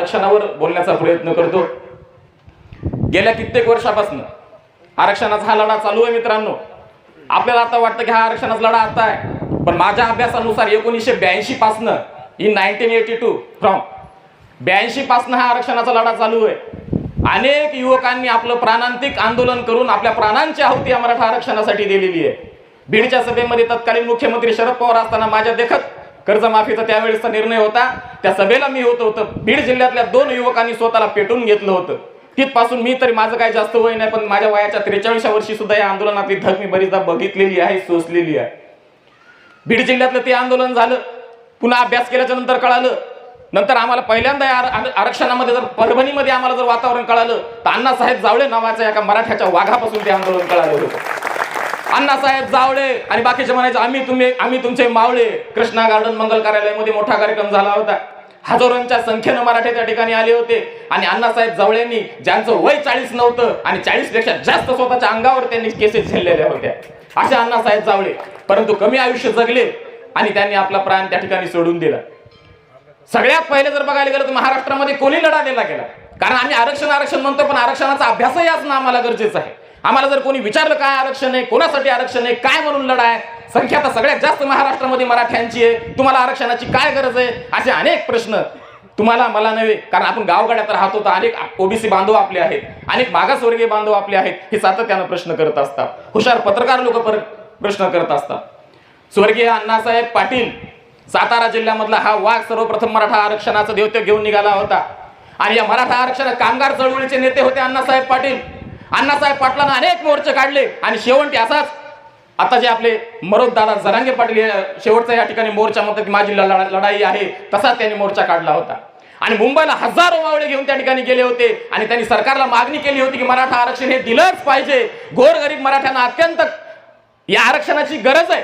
आरक्षणावर बोलण्याचा प्रयत्न करतो. गेल्या कित्येक वर्षापासून आरक्षणाचा हा लढा चालू आहे मित्रांनो. आपल्याला आता वाटतं की हा आरक्षणाचा लढा आता आहे. पण माझ्या अभ्यासानुसार एकोणीसशे ब्याऐंशी पासनं in nineteen eighty two from ब्याऐंशी पासनं हा आरक्षणाचा लढा चालू आहे. अनेक युवकांनी आपलं प्राणांतिक आंदोलन करून आपल्या प्राणांची आहुती या मराठा आरक्षणासाठी दिलेली आहे. बीडच्या सभेमध्ये तत्कालीन मुख्यमंत्री शरद पवार असताना माझ्या देखत कर्जमाफीचा त्यावेळेसचा निर्णय होता. त्या सभेला मी होतो होतं. बीड जिल्ह्यातल्या दोन युवकांनी स्वतःला पेटून घेतलं होतं. तिथपासून मी तरी माझं काही जास्त वय नाही पण माझ्या वयाच्या त्रेचाळीसच्या वर्षी सुद्धा या आंदोलनातली धग मी बरीचदा बघितलेली आहे सोसलेली आहे. बीड जिल्ह्यातलं ते आंदोलन झालं. पुन्हा अभ्यास केल्याच्यानंतर कळालं. नंतर आम्हाला पहिल्यांदा या आरक्षणामध्ये जर परभणीमध्ये आम्हाला जर वातावरण कळालं तर अण्णासाहेब जावळे नावाच्या एका मराठ्याच्या वाघापासून ते आंदोलन कळालं होतं. अण्णासाहेब जावळे आणि बाकीचे म्हणायचे आम्ही तुम्ही आम्ही तुमचे मावळे. कृष्णा गार्डन मंगल कार्यालयामध्ये मोठा कार्यक्रम झाला होता. हजारोंच्या संख्येनं मराठे त्या ठिकाणी आले होते. आणि अण्णासाहेब जावळेंनी ज्यांचं वय चाळीस नव्हतं आणि चाळीसपेक्षा जास्त स्वतःच्या अंगावर त्यांनी केसेस झेललेल्या होत्या. असे अण्णासाहेब जावळे परंतु कमी आयुष्य जगले आणि त्यांनी आपला प्राण त्या ठिकाणी सोडून दिला. सगळ्यात पहिले जर बघायला गेलं तर महाराष्ट्रामध्ये कोणी लढा दिला गेला? कारण आम्ही आरक्षण आरक्षण म्हणतो पण आरक्षणाचा अभ्यासही असणं आम्हाला गरजेचं आहे. आम्हाला जर कोणी विचारलं काय आरक्षण आहे कोणासाठी आरक्षण आहे काय म्हणून लढाय संख्या तर सगळ्यात जास्त महाराष्ट्रामध्ये मराठ्यांची आहे. तुम्हाला आरक्षणाची काय गरज आहे? असे अनेक प्रश्न तुम्हाला मला नव्हे कारण आपण गावगाड्यात राहतो तर अनेक ओबीसी बांधव आपले आहेत अनेक मागासवर्गीय बांधव आपले आहेत हे सातत्यानं प्रश्न करत असतात. हुशार पत्रकार लोक प्रश्न करत असतात. स्वर्गीय अण्णासाहेब पाटील सातारा जिल्ह्यामधला हा वाघ सर्वप्रथम मराठा आरक्षणाचं देवत्य घेऊन निघाला होता. आणि या मराठा आरक्षण कामगार चळवळीचे नेते होते अण्णासाहेब पाटील. अण्णासाहेब पाटलांना अनेक मोर्चे काढले आणि शेवटी असाच. आता जे आपले मरोद दादा जरांगे पाटील शेवटचा या ठिकाणी मोर्चा म्हणतात की माझी लढाई आहे तसाच त्यांनी मोर्चा काढला होता. आणि मुंबईला हजारो मावळे घेऊन त्या ठिकाणी गेले होते आणि त्यांनी सरकारला मागणी केली होती की मराठा आरक्षण हे दिलंच पाहिजे. गोरगरीब मराठ्यांना अत्यंत या आरक्षणाची गरज आहे.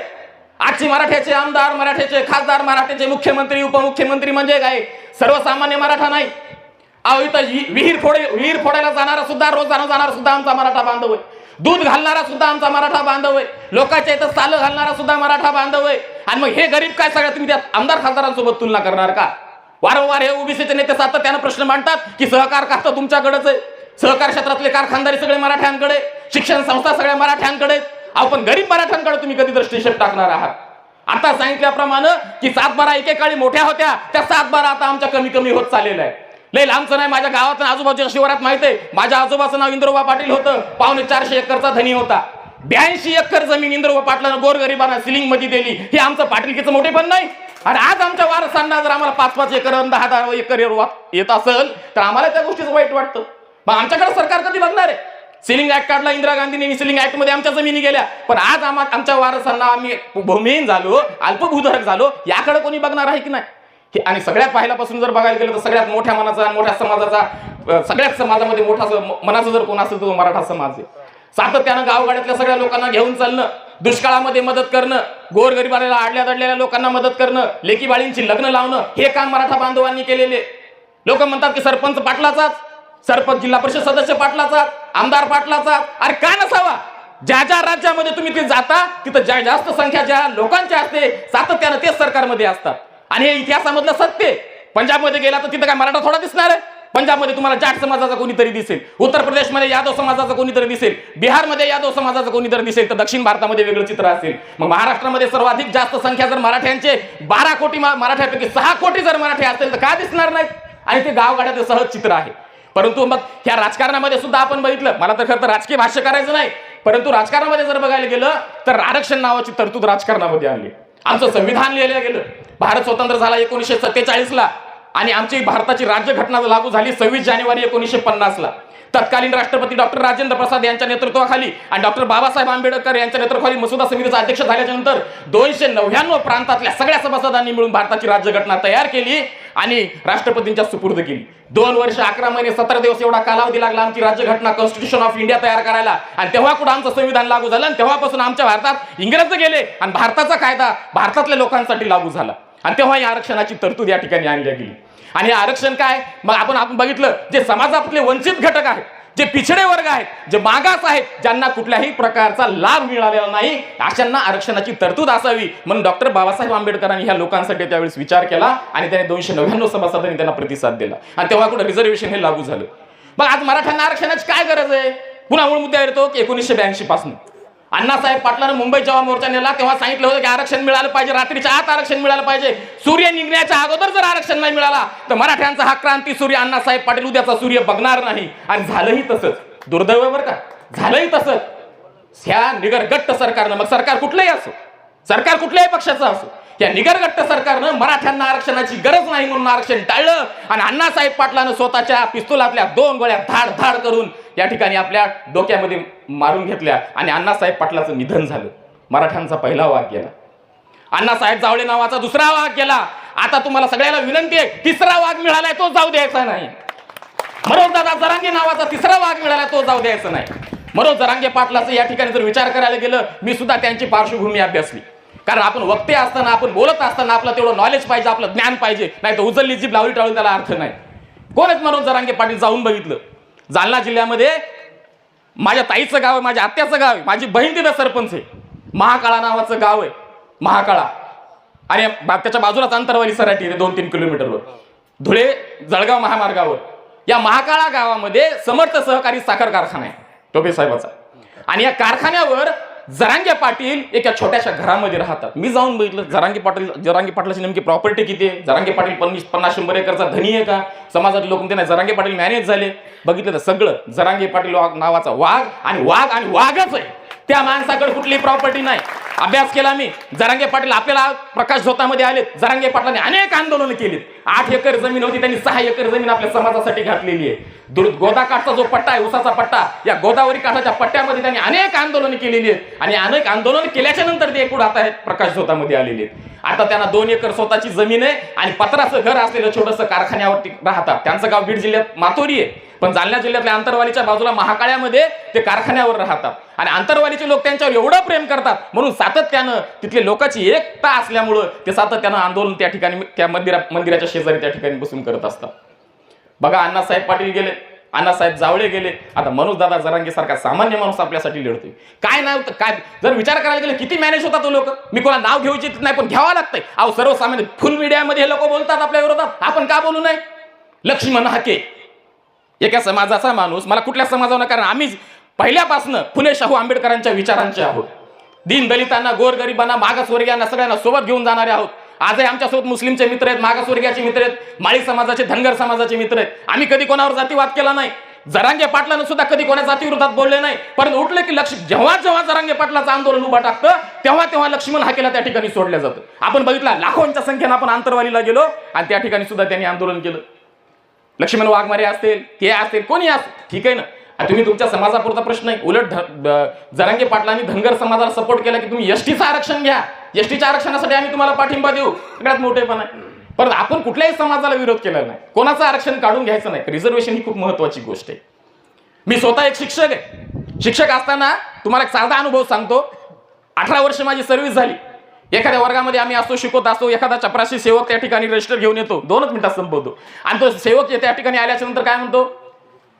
आजची मराठ्याचे आमदार मराठ्याचे खासदार मराठ्याचे मुख्यमंत्री उपमुख्यमंत्री म्हणजे काय? सर्वसामान्य मराठा नाही. अहो इथं विहीर फोडे विहीर फोडायला जाणारा सुद्धा रोजानं जाणारा सुद्धा आमचा मराठा बांधव आहे. दूध घालणारा सुद्धा आमचा मराठा बांधव आहे. लोकांच्या इथं साल घालणारा सुद्धा मराठा बांधव आहे. आणि मग हे गरीब काय सगळ्या तुम्ही त्या आमदार खासदारांसोबत तुलना करणार का? वारंवार हे ओबीसीचे नेते सातत्यानं प्रश्न मांडतात की सहकार कास्त तुमच्याकडेच आहे. सहकार क्षेत्रातले कारखानदारी सगळे मराठ्यांकडे शिक्षण संस्था सगळ्या मराठ्यांकडे आपण गरीब मराठ्यांकडे तुम्ही कधी दृष्टिक्षेप टाकणार आहात? आता सांगितल्याप्रमाणे की सात बारा एकेकाळी मोठ्या होत्या. त्या सात बारा आता आमच्या कमी कमी होत चाललेल्या आहे लय लांबचं नाही माझ्या गावात आजूबाजूच्या शिवारात माहीत आहे. माझ्या आजोबाचं नाव इंद्रोबा पाटील होतं. पावणे चारशे एकरचा धनी होता. ब्याऐंशी एकर जमीन इंद्रोबा पाटलानं गोरगरिबांना सिलिंगमध्ये दिली. हे आमचं पाटीलकीचं मोठे पण नाही. आणि आज आमच्या वारसांना जर आम्हाला पाच पाच एकर आणि दहा दहा एकर येत असेल तर आम्हाला त्या गोष्टीचं वाईट वाटतं. मग आमच्याकडे सरकार कधी बघणार आहे? सिलिंग ऍक्ट काढला इंदिरा गांधींनी सिलिंग ऍक्टमध्ये आमच्या जमिनी गेल्या. पण आज आम्हा आमच्या वारसांना आम्ही भूमिहीन झालो अल्पभूधारक झालो. याकडे कोणी बघणार आहे की नाही? हे- आणि सगळ्यात पाहिल्यापासून जर बघायला गेलं तर सगळ्यात मोठ्या मनाचा आणि मोठ्या समाजाचा सगळ्याच समाजामध्ये मोठा मनाचा जर कोण असेल तर तो मराठा समाज आहे. सातत्यानं गावगाड्यातल्या सगळ्या लोकांना घेऊन चालणं दुष्काळामध्ये मदत करणं गोरगरिबाला आडल्या दडलेल्या लोकांना मदत करणं लेकी बाळींची लग्न लावणं हे काम मराठा बांधवांनी केलेले. लोक म्हणतात की सरपंच पाटलाचाच सरपंच जिल्हा परिषद सदस्य पाटलाचा आमदार पाटलाचा अरे का नसावा? ज्या ज्या राज्यामध्ये तुम्ही ते जाता तिथं ज्या जास्त संख्या ज्या लोकांच्या असते सातत्यानं तेच सरकारमध्ये असतात. आणि हे इतिहासामधलं सत्य पंजाबमध्ये गेला तर तिथं काय मराठा थोडा दिसणार आहे? पंजाबमध्ये तुम्हाला जाट समाजाचा कोणीतरी दिसेल. उत्तर प्रदेशमध्ये यादव समाजाचा कोणीतरी दिसेल. बिहारमध्ये यादव समाजाचा कोणीतरी दिसेल तर दक्षिण भारतामध्ये वेगळं चित्र असेल. मग महाराष्ट्रामध्ये सर्वाधिक जास्त संख्या जर मराठ्यांचे बारा कोटी मराठ्यापैकी सहा कोटी जर मराठी असेल तर का दिसणार नाहीत? आणि ते गावगाड्याचं सहज चित्र आहे. परंतु मग ह्या राजकारणामध्ये सुद्धा आपण बघितलं मला तर खरं तर राजकीय भाष्य करायचं नाही. परंतु राजकारणामध्ये जर बघायला गेलं तर आरक्षण नावाची तरतूद राजकारणामध्ये आणली. आमचं संविधान लिहिलं गेलं. भारत स्वतंत्र झाला एकोणीसशे सत्तेचाळीसला. आणि आमची भारताची राज्यघटना लागू झाली सव्वीस जानेवारी एकोणीसशे पन्नासला. तत्कालीन राष्ट्रपती डॉक्टर राजेंद्र प्रसाद यांच्या नेतृत्वाखाली आणि डॉक्टर बाबासाहेब आंबेडकर यांच्या नेतृत्वाखाली मसुदा समितीचा अध्यक्ष झाल्याच्यानंतर दोनशे नव्याण्णव प्रांतातल्या सगळ्या सभासदांनी मिळून भारताची राज्यघटना तयार केली. आणि राष्ट्रपतींच्या सुपूर्द केली. दोन वर्ष अकरा महिने सतरा दिवस एवढा कालावधी लागला आमची राज्यघटना कॉन्स्टिट्यूशन ऑफ इंडिया तयार करायला. आणि तेव्हा कुठं आमचं संविधान लागू झालं आणि तेव्हापासून आमच्या भारतात इंग्रज गेले आणि भारताचा कायदा भारतातल्या लोकांसाठी लागू झाला. आणि तेव्हा या आरक्षणाची तरतूद या ठिकाणी आणली गेली. आणि हे आरक्षण काय? मग आपण आपण बघितलं जे समाजातले वंचित घटक आहेत जे पिछडे वर्ग आहेत जे मागास आहेत ज्यांना कुठल्याही प्रकारचा लाभ मिळालेला नाही अशांना आरक्षणाची तरतूद असावी म्हणून डॉक्टर बाबासाहेब आंबेडकरांनी ह्या लोकांसाठी त्यावेळेस विचार केला आणि त्याने दोनशे नव्याण्णव सभासदांनी त्यांना प्रतिसाद दिला. आणि तेव्हा कुठं रिझर्वेशन हे लागू झालं. मग आज मराठ्यांना आरक्षणाची काय गरज आहे? पुन्हा मूळ मुद्दा येतो की एकोणीसशे ब्याऐंशी पासून. अण्णासाहेब पाटलानं मुंबई जेव्हा मोर्चा नेला तेव्हा सांगितलं होतं की आरक्षण मिळालं पाहिजे रात्रीच्या आत आरक्षण मिळालं पाहिजे. सूर्य निघण्याच्या अगोदर जर आरक्षण नाही मिळाला तर मराठ्यांचा हा क्रांती सूर्य अण्णासाहेब पाटील उद्याचा सूर्य बघणार नाही. आणि झालंही तसंच. दुर्दैव बरं का? झालंही तसंच. ह्या निगरगट्ट सरकारनं मग सरकार कुठलंही असो सरकार कुठल्याही पक्षाचं असो. या निगरगट्ट सरकारनं मराठ्यांना आरक्षणाची गरज नाही म्हणून आरक्षण टाळलं आणि अण्णासाहेब पाटलानं स्वतःच्या पिस्तुलातल्या दोन गोळ्या धाड धाड करून या ठिकाणी आपल्या डोक्यामध्ये मारून घेतल्या आणि अण्णासाहेब पाटलाचं निधन झालं. मराठ्यांचा पहिला वाघ गेला. अण्णासाहेब जावळे नावाचा दुसरा वाघ गेला. आता तुम्हाला सगळ्याला विनंती आहे तिसरा वाघ मिळालाय तो जाऊ द्यायचा नाही. मनोज दादा जरांगे नावाचा तिसरा वाघ मिळाला तो जाऊ द्यायचा नाही. मनोज जरांगे पाटलाचं या ठिकाणी जर विचार करायला गेलं मी सुद्धा त्यांची पार्श्वभूमी अभ्यासली. कारण आपण वक्ते असताना आपण बोलत असताना आपलं तेवढं नॉलेज पाहिजे आपलं ज्ञान पाहिजे. नाही तर उचलली जी लावली टाळून त्याला अर्थ नाही. कोणच म्हणून जरांगे पाटील जाऊन बघितलं? जालना जिल्ह्यामध्ये माझ्या ताईचं गाव आहे माझ्या आत्याचं गाव आहे माझी बहीण तिथं सरपंच आहे. महाकाळा नावाचं गाव आहे महाकाळा. आणि त्याच्या बाजूलाच अंतरवाली सराठी आहे दोन तीन किलोमीटरवर. धुळे जळगाव महामार्गावर. या महाकाळा गावामध्ये समर्थ सहकारी साखर कारखाना आहे टोपे साहेबाचा. आणि या कारखान्यावर जरांगे पाटील एका छोट्याशा घरामध्ये राहतात. मी जाऊन बघितलं जरांगे पाटील जरांगे पाटलाची नेमकी प्रॉपर्टी किती आहे? जरांगे पाटील पन्नास पन्नास शंभर एकरचा धनी आहे का? समाजात लोक त्यांना जरांगे पाटील मॅनेज झाले. बघितलं तर सगळं जरांगे पाटील वाघ नावाचा वाघ आणि वाघ आणि वाघच आहे. त्या माणसाकडे कुठली प्रॉपर्टी नाही. अभ्यास केला मी. जरांगे पाटील आपल्याला प्रकाश झोतामध्ये आले जरांगे पाटलांनी अनेक आंदोलनं केलीत. आठ एकर जमीन होती त्यांनी सहा एकर जमीन आपल्या समाजासाठी घातलेली आहे. दुर गोदाकाठचा जो पट्टा आहे उसाचा पट्टा या गोदावरी काठाच्या पट्ट्यामध्ये त्यांनी अनेक आंदोलनं केलेली आहेत. आणि अनेक आंदोलन केल्याच्यानंतर ते एकूण आता प्रकाश झोतामध्ये आलेले आहेत. आता त्यांना दोन एकर स्वतःची जमीन आहे आणि पत्राचं घर असलेलं छोटंसं कारखान्यावरती राहतात. त्यांचं गाव बीड जिल्ह्यात मातोरी आहे. पण जालना जिल्ह्यातल्या अंतरवालीच्या बाजूला महाकाळ्यामध्ये ते कारखान्यावर राहतात. आणि अंतरवालीचे लोक त्यांच्यावर एवढं प्रेम करतात म्हणून सातत्यानं तिथले लोकांची एकता असल्यामुळं ते सातत्यानं आंदोलन त्या ठिकाणी त्या मंदिरा मंदिराच्या शेजारी त्या ठिकाणी बसून करत असतात. बघा अण्णासाहेब पाटील गेले अण्णासाहेब जावळे गेले. आता मनोज दादा जरांगे सारखा सामान्य माणूस आपल्यासाठी लढतोय. काय नाही काय जर विचार करायला गेलं किती मॅनेज होतात तो लोक? मी कोणा नाव घेऊ इच्छित नाही पण घ्यावं लागतंय. अहो सर्वसामान्य फुल मीडियामध्ये हे लोक बोलतात आपल्या विरोधात. आपण का बोलू नये? लक्ष्मण हाके. एका समाजाचा माणूस मला कुठल्या समाजावर कारण आम्ही पहिल्यापासनं फुले शाहू आंबेडकरांच्या विचारांचे आहोत. दीन दलितांना गोरगरिबांना मागासवर्गीयांना सगळ्यांना सोबत घेऊन जाणारे आहोत. आजही आमच्यासोबत मुस्लिमचे मित्र आहेत मागासवर्गीयाचे मित्र आहेत माळी समाजाचे धनगर समाजाचे मित्र आहेत. आम्ही कधी कोणावर जातीवाद केला नाही. जरांगे पाटलानं सुद्धा कधी कोणा जातीविरोधात बोलले नाही. परंतु उठलं की लक्ष जेव्हा जेव्हा जरांगे पाटलाचं आंदोलन उभा टाकतं तेव्हा तेव्हा लक्ष्मण हाकेला त्या ठिकाणी सोडलं जातं. आपण बघितलं लाखोंच्या संख्येनं आपण आंतरवालीला गेलो आणि त्या ठिकाणी सुद्धा त्यांनी आंदोलन केलं. लक्ष्मण वाघमारे असतील ते असतील कोणी असतील ठीक आहे ना? तुम्ही तुमच्या समाजापुरता प्रश्न आहे. उलट जरांगे पाटलांनी धनगर समाजाला सपोर्ट केला की तुम्ही एसटीचं आरक्षण घ्या. एसटीच्या आरक्षणासाठी आम्ही तुम्हाला पाठिंबा देऊ. सगळ्यात मोठेपणा आहे. परत आपण कुठल्याही समाजाला विरोध केला नाही. कोणाचं आरक्षण काढून घ्यायचं नाही. रिझर्वेशन ही खूप महत्वाची गोष्ट आहे. मी स्वतः एक शिक्षक आहे. शिक्षक असताना तुम्हाला एक साधा अनुभव सांगतो. अठरा वर्ष माझी सर्व्हिस झाली. एखाद्या वर्गामध्ये आम्ही असतो शिकवत असतो एखादा चपराशी सेवक त्या ठिकाणी रजिस्टर घेऊन येतो. दोनच मिनिटात संपवतो. आणि तो सेवक त्या ठिकाणी आल्याच्यानंतर काय म्हणतो?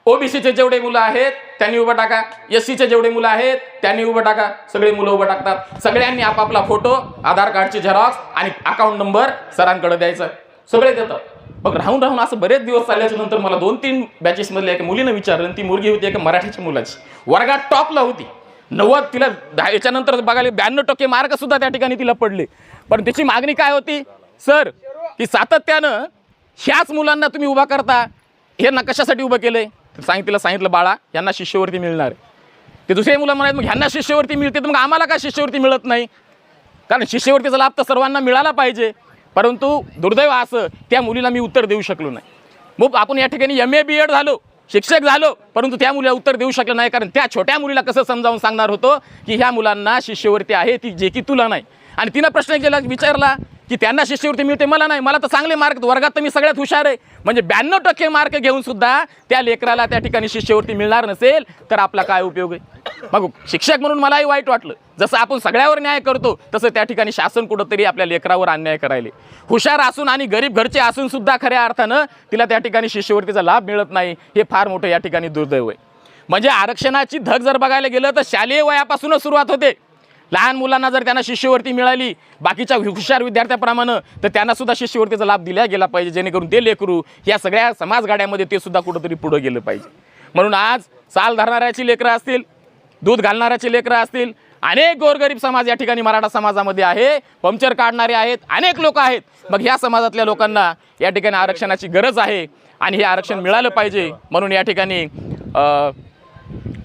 ओबीसीचे जेवढे मुलं आहेत त्यांनी उभं टाका. एस सीचे जेवढे मुलं आहेत त्यांनी उभं टाका. सगळे मुलं उभं टाकतात. सगळ्यांनी आपापला फोटो आधार कार्डची झेरॉक्स आणि अकाउंट नंबर सरांकडे द्यायचा. सगळे देतात. मग राहून राहून असं बरेच दिवस चालल्याच्या नंतर मला दोन तीन बॅचेसमधल्या एका मुलीनं विचारलं ती मुलगी होती एका मराठीच्या मुलाची. वर्गात टॉपला होती. नव्वद तिला दहा- याच्यानंतर बघायला ब्याण्णव टक्के मार्कसुद्धा त्या ठिकाणी तिला पडले. पण तिची मागणी काय होती? सर की सातत्यानं ह्याच मुलांना तुम्ही उभा करता हे ना कशासाठी उभं केलंय? आहे सांग तिला सांगितलं बाळा यांना शिष्यवृत्ती मिळणार ते दुसरे मुलं म्हणाले मग ह्यांना शिष्यवृत्ती मिळते तर मग आम्हाला का शिष्यवृत्ती मिळत नाही? कारण शिष्यवृत्तीचा लाभ तर सर्वांना मिळाला पाहिजे. परंतु दुर्दैव असं त्या मुलीला मी उत्तर देऊ शकलो नाही. मग आपण या ठिकाणी एम ए बी एड झालो. शिक्षक झालो परंतु त्या मुलीला उत्तर देऊ शकलं नाही कारण त्या छोट्या मुलीला कसं समजावून सांगणार होतो की ह्या मुलांना शिष्यवृत्ती आहे ती जे की तुला नाही. आणि तिनं प्रश्न केला विचारला की त्यांना शिष्यवृत्ती मिळते मला नाही. मला तर चांगले मार्क वर्गात तर मी सगळ्यात हुशार आहे. म्हणजे ब्याण्णव टक्के मार्क घेऊन सुद्धा त्या लेकराला त्या ठिकाणी शिष्यवृत्ती मिळणार नसेल तर आपला काय उपयोग आहे? मग शिक्षक म्हणून मलाही वाईट वाटलं. जसं आपण सगळ्यावर न्याय करतो तसं त्या ठिकाणी शासन कुठंतरी आपल्या लेकरावर अन्याय करायले. हुशार असून आणि गरीब घरचे असून सुद्धा खऱ्या अर्थानं तिला त्या ठिकाणी शिष्यवृत्तीचा लाभ मिळत नाही. हे फार मोठं या ठिकाणी दुर्दैव आहे. म्हणजे आरक्षणाची धग जर बघायला गेलं तर शालेय वयापासूनच सुरुवात होते. लहान मुलांना जर त्यांना शिष्यवृत्ती मिळाली बाकीच्या हुशार विद्यार्थ्याप्रमाणे तर त्यांना सुद्धा शिष्यवृत्तीचा लाभ दिला गेला पाहिजे जेणेकरून ते लेकरू या सगळ्या समाजगाड्यामध्ये ते सुद्धा कुठंतरी पुढं गेलं पाहिजे. म्हणून आज साल धरणाऱ्याची लेकरं असतील दूध घालणाऱ्याचे लेकरं असतील. अनेक गोरगरीब समाज या ठिकाणी मराठा समाजामध्ये आहे. पंक्चर काढणारे आहेत. अनेक लोक आहेत. मग ह्या समाजातल्या लोकांना या ठिकाणी आरक्षणाची गरज आहे आणि हे आरक्षण मिळालं पाहिजे. म्हणून या ठिकाणी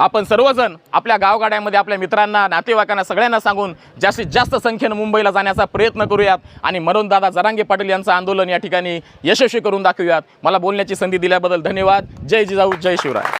आपण सर्वजण आपल्या गावगाड्यामध्ये आपल्या मित्रांना नातेवाईकांना सगळ्यांना सांगून जास्तीत जास्त संख्येनं मुंबईला जाण्याचा प्रयत्न करूयात आणि दादा जरांगे पाटील यांचं आंदोलन या ठिकाणी यशस्वी करून दाखवूयात. मला बोलण्याची संधी दिल्याबद्दल धन्यवाद. जय जिजाऊ जय शिवराय.